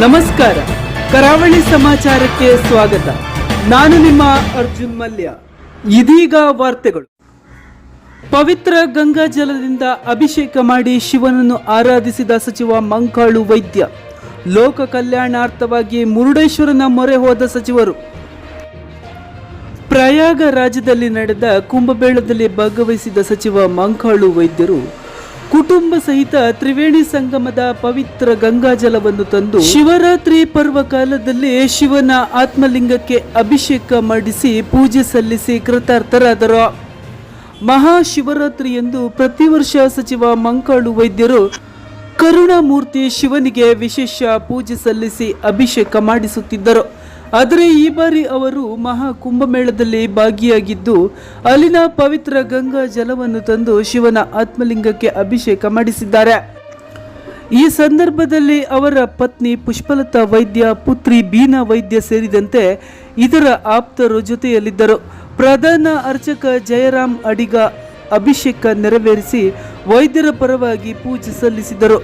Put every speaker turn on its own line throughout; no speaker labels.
ನಮಸ್ಕಾರ. ಕರಾವಳಿ ಸಮಾಚಾರಕ್ಕೆ ಸ್ವಾಗತ. ನಾನು ನಿಮ್ಮ ಅರ್ಜುನ್ ಮಲ್ಯ. ಇದೀಗ ವಾರ್ತೆಗಳು. ಪವಿತ್ರ ಗಂಗಾ ಜಲದಿಂದ ಅಭಿಷೇಕ ಮಾಡಿ ಶಿವನನ್ನು ಆರಾಧಿಸಿದ ಸಚಿವ ಮಂಕಾಳು ವೈದ್ಯ. ಲೋಕ ಕಲ್ಯಾಣಾರ್ಥವಾಗಿ ಮುರುಡೇಶ್ವರನ ಮೊರೆ ಹೋದ ಸಚಿವರು. ಪ್ರಯಾಗ ರಾಜ್ಯದಲ್ಲಿ ನಡೆದ ಕುಂಭಮೇಳದಲ್ಲಿ ಭಾಗವಹಿಸಿದ ಸಚಿವ ಮಂಕಾಳು ವೈದ್ಯರು ಕುಟುಂಬ ಸಹಿತ ತ್ರಿವೇಣಿ ಸಂಗಮದ ಪವಿತ್ರ ಗಂಗಾಜಲವನ್ನು ತಂದು ಶಿವರಾತ್ರಿ ಪರ್ವ ಕಾಲದಲ್ಲಿ ಶಿವನ ಆತ್ಮಲಿಂಗಕ್ಕೆ ಅಭಿಷೇಕ ಮಾಡಿಸಿ ಪೂಜೆ ಸಲ್ಲಿಸಿ ಕೃತಾರ್ಥರಾದರು. ಮಹಾಶಿವರಾತ್ರಿ ಎಂದು ಪ್ರತಿ ವರ್ಷ ಸಚಿವ ಮಂಕಾಳು ವೈದ್ಯರು ಕರುಣಾಮೂರ್ತಿ ಶಿವನಿಗೆ ವಿಶೇಷ ಪೂಜೆ ಸಲ್ಲಿಸಿ ಅಭಿಷೇಕ ಮಾಡಿಸುತ್ತಿದ್ದರು. ಆದರೆ ಈ ಬಾರಿ ಅವರು ಮಹಾ ಕುಂಭಮೇಳದಲ್ಲಿ ಭಾಗಿಯಾಗಿದ್ದು, ಅಲ್ಲಿನ ಪವಿತ್ರ ಗಂಗಾ ಜಲವನ್ನು ತಂದು ಶಿವನ ಆತ್ಮಲಿಂಗಕ್ಕೆ ಅಭಿಷೇಕ ಮಾಡಿಸಿದ್ದಾರೆ. ಈ ಸಂದರ್ಭದಲ್ಲಿ ಅವರ ಪತ್ನಿ ಪುಷ್ಪಲತಾ ವೈದ್ಯ, ಪುತ್ರಿ ಬೀನಾ ವೈದ್ಯ ಸೇರಿದಂತೆ ಇತರ ಆಪ್ತರು ಜೊತೆಯಲ್ಲಿದ್ದರು. ಪ್ರಧಾನ ಅರ್ಚಕ ಜಯರಾಮ್ ಅಡಿಗ ಅಭಿಷೇಕ ನೆರವೇರಿಸಿ ವೈದ್ಯರ ಪರವಾಗಿ ಪೂಜೆ ಸಲ್ಲಿಸಿದರು.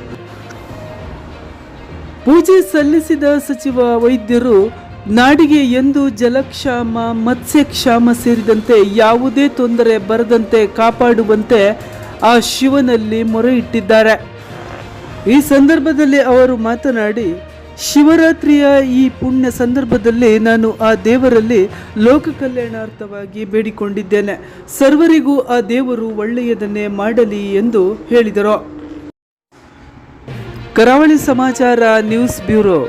ಪೂಜೆ ಸಲ್ಲಿಸಿದ ಸಚಿವ ವೈದ್ಯರು ನಾಡಿಗೆ ಎಂದು ಜಲಕ್ಷಾಮ, ಮತ್ಸ್ಯಕ್ಷಾಮ ಸೇರಿದಂತೆ ಯಾವುದೇ ತೊಂದರೆ ಬರದಂತೆ ಕಾಪಾಡುವಂತೆ ಆ ಶಿವನಲ್ಲಿ ಮೊರೆ ಇಟ್ಟಿದ್ದಾರೆ ಈ ಸಂದರ್ಭದಲ್ಲಿ ಅವರು ಮಾತನಾಡಿ, ಶಿವರಾತ್ರಿಯ ಈ ಪುಣ್ಯ ಸಂದರ್ಭದಲ್ಲಿ ನಾನು ಆ ದೇವರಲ್ಲಿ ಲೋಕ ಕಲ್ಯಾಣಾರ್ಥವಾಗಿ ಬೇಡಿಕೊಂಡಿದ್ದೇನೆ. ಸರ್ವರಿಗೂ ಆ ದೇವರು ಒಳ್ಳೆಯದನ್ನೇ ಮಾಡಲಿ ಎಂದು ಹೇಳಿದರು. ಕರಾವಳಿ ಸಮಾಚಾರ ನ್ಯೂಸ್ ಬ್ಯೂರೋ.